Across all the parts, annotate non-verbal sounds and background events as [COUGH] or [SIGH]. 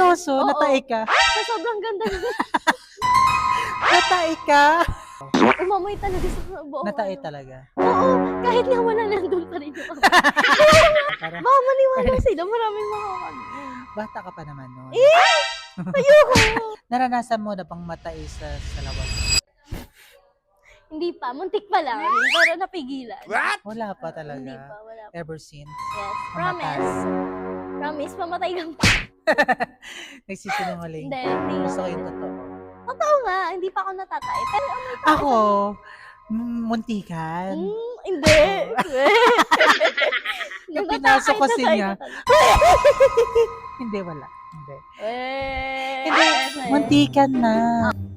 Seryoso? Oo. Natae ka? Sa sobrang ganda niya. [LAUGHS] Natae ka? Umamoy talaga sa buong Natae ano. talaga. Oo, kahit nga wala nandun pa rin yung Parang [LAUGHS] Baka maniwala sila, maraming mga ano. bata ka pa naman noon. Eh! Ayoko! [LAUGHS] Naranasan mo na bang matae sa salawan? Hindi pa, muntik pa lang. Pero napigilan. Wala pa Hindi talaga. pa, wala pa. Ever since. Yes, Mamatay. promise. Promise, mamatay kang [LAUGHS] Nagsisinungaling. Hindi, hindi Gusto ko yung totoo. Totoo nga, hindi pa ako natatay. Pero pa Ako, muntikan. Hmm, hindi. [LAUGHS] Yung Natatay pinasok na kasi [LAUGHS] niya. Hindi, wala. Hindi. Eh, Hindi, Muntikan na.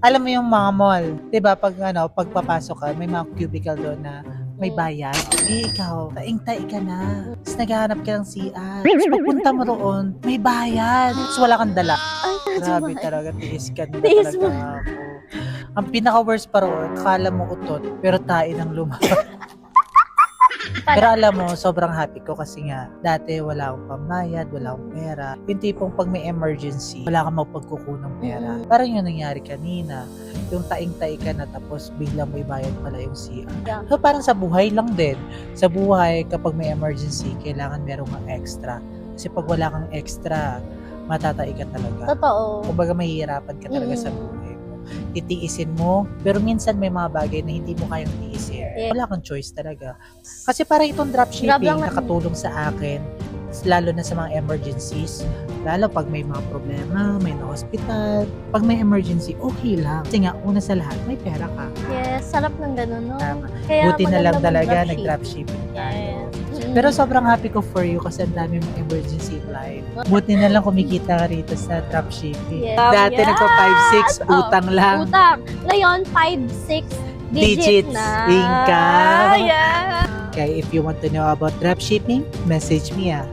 Alam mo yung mga mall, 'di ba pag ano, pagpapasok ka, may mga cubicle doon na may bayad. Eh, ikaw, taing-tai ka na. Tapos naghahanap ka ng CR. Tapos [LAUGHS] pagpunta mo roon, may bayad. Tapos wala kang dala. Ay, Grabe talaga, tiis ka na Tiis mo. talaga ako. Ang pinaka-worst pa roon, kala mo utot, pero tae ng lumabas. [LAUGHS] Pero alam mo, sobrang happy ko kasi nga, dati wala akong pambayad, wala akong pera. Yung tipong pag may emergency, wala kang mapagkukunang pera. Mm. Parang yung nangyari kanina. Yung taing-tai ka na tapos biglang may bayad pala yung CR. Yeah. So parang sa buhay lang din. Sa buhay, kapag may emergency, kailangan meron kang extra. Kasi pag wala kang extra, matatai ka talaga. Totoo. Kumbaga mahihirapan ka talaga sa Mm. buhay mo. Titiisin mo, pero minsan may mga bagay na hindi mo kayang tiisin. Yeah. Wala kang choice talaga. Kasi parang itong dropshipping nakatulong sa akin, lalo na sa mga emergencies, lalo pag may mga problema, may na hospital, pag may emergency, okay lang. Kasi nga, una sa lahat, may pera ka. Yes, sarap ng ganun, no? Tama. Kaya Buti na lang talaga nag-dropshipping tayo. Yes. Pero sobrang happy ko for you kasi ang dami mong emergency line. Buti na lang kumikita ka rito sa dropshipping. Yes. Dati Yes. nagpa 5-6, Oh, utang lang. Utang. Ngayon, 5-6 digit Digits na. income. Yeah. Okay, if you want to know about dropshipping, message me ah.